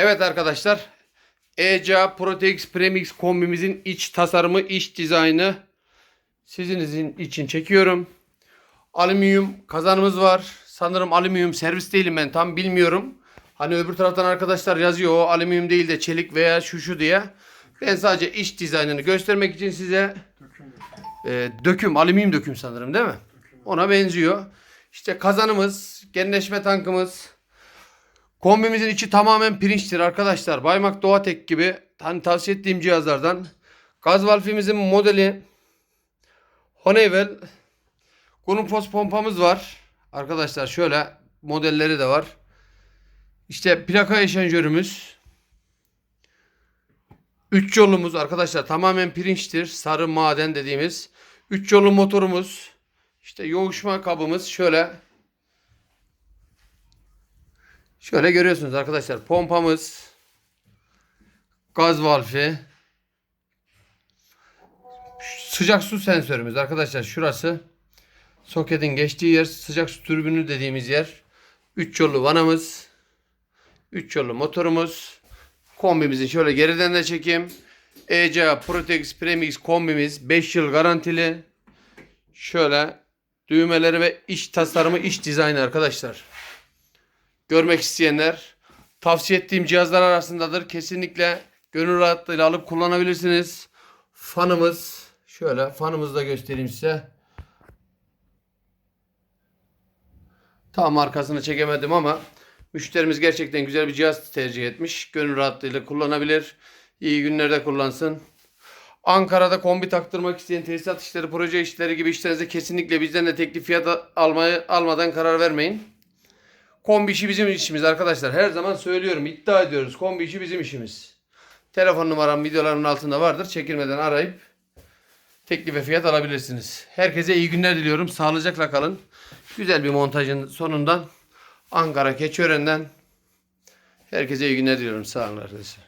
Evet arkadaşlar. ECA Protex Premix kombimizin iç tasarımı, iç dizaynı sizinizin için çekiyorum. Alüminyum kazanımız var. Sanırım alüminyum servis değilim ben tam bilmiyorum. Hani öbür taraftan arkadaşlar yazıyor o alüminyum değil de çelik veya şu şu diye. Ben sadece iç dizaynını göstermek için size e, döküm, alüminyum döküm sanırım değil mi? Ona benziyor. İşte kazanımız, genleşme tankımız, Kombimizin içi tamamen pirinçtir arkadaşlar. Baymak Doğatek gibi hani tavsiye ettiğim cihazlardan. Gaz valfimizin modeli Honeywell Grundfos pompamız var. Arkadaşlar şöyle modelleri de var. İşte plaka eşanjörümüz. Üç yolumuz arkadaşlar tamamen pirinçtir. Sarı maden dediğimiz. Üç yolu motorumuz. İşte yoğuşma kabımız şöyle Şöyle görüyorsunuz arkadaşlar pompamız, gaz valfi, sıcak su sensörümüz arkadaşlar şurası. Soketin geçtiği yer sıcak su türbünü dediğimiz yer. 3 yollu vanamız, 3 yollu motorumuz. Kombimizi şöyle geriden de çekeyim. ECA Protex Premix kombimiz 5 yıl garantili. Şöyle düğmeleri ve iç tasarımı, iç dizaynı arkadaşlar görmek isteyenler tavsiye ettiğim cihazlar arasındadır. Kesinlikle gönül rahatlığıyla alıp kullanabilirsiniz. Fanımız şöyle fanımızı da göstereyim size. Tam arkasını çekemedim ama müşterimiz gerçekten güzel bir cihaz tercih etmiş. Gönül rahatlığıyla kullanabilir. İyi günlerde kullansın. Ankara'da kombi taktırmak isteyen tesisat işleri, proje işleri gibi işlerinize kesinlikle bizden de teklif fiyat almayı almadan karar vermeyin. Kombi işi bizim işimiz arkadaşlar. Her zaman söylüyorum, iddia ediyoruz. Kombi işi bizim işimiz. Telefon numaram videolarımın altında vardır. Çekilmeden arayıp teklif ve fiyat alabilirsiniz. Herkese iyi günler diliyorum. Sağlıcakla kalın. Güzel bir montajın sonundan Ankara Keçiören'den herkese iyi günler diliyorum. Sağ olun arkadaşlar.